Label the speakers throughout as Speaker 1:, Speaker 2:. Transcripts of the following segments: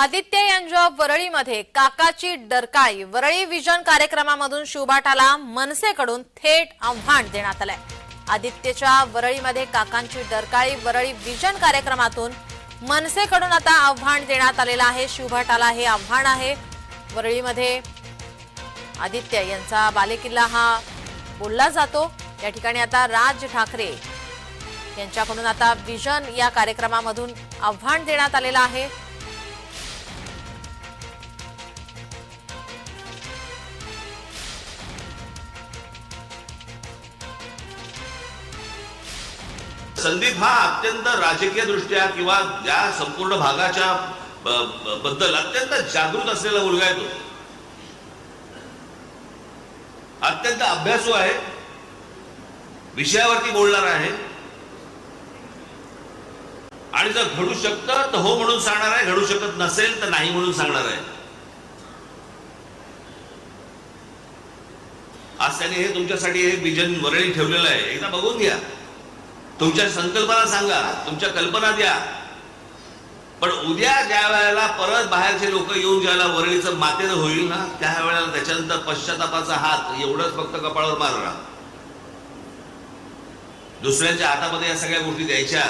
Speaker 1: आदित्य यांच्या वरळीमध्ये काकाची डरकाळी वरळी विजन कार्यक्रमामधून शिवभाटाला मनसेकडून थेट आव्हान देण्यात आलंय. आदित्यच्या वरळीमध्ये काकांची डरकाळी वरळी विजन कार्यक्रमातून मनसेकडून आता आव्हान देण्यात आलेलं आहे शिवभाटाला हे आव्हान आहे. वरळीमध्ये आदित्य यांचा बालेकिल्ला हा बोलला जातो. या ठिकाणी आता राज ठाकरे यांच्याकडून आता विजन या कार्यक्रमामधून आव्हान देण्यात आलेलं आहे.
Speaker 2: संदीप हा अत्यंत राजकीय दृष्ट्या किंवा या संपूर्ण भागाच्या बद्दल अत्यंत जागृत असलेला मुलगा आहे तो. अत्यंत अभ्यासू आहे. विषयावरती बोलणार आहे. आणि जर घडू शकतं तर हो म्हणून सांगणार आहे. घडू शकत नसेल तर नाही म्हणून सांगणार आहे. आज त्याने हे तुमच्यासाठी हे विजन वरळी ठेवलेलं आहे. एकदा बघून घ्या. तुमच्या संकल्पना सांगा तुमच्या कल्पना द्या. पण उद्या ज्या वेळेला परत बाहेरचे लोक येऊन ज्याला वरळीचं मातेनं होईल ना त्या वेळेला त्याच्यानंतर पश्चातापाचा हात एवढंच फक्त कपाळावर मारणार दुसऱ्यांच्या हातामध्ये या सगळ्या गोष्टी द्यायच्या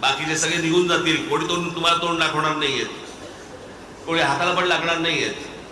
Speaker 2: बाकीचे सगळे निघून जातील. कोणी तोंड तुम्हाला तोंड दाखवणार नाहीयेत. कोणी हाताला पण लागणार नाहीयेत.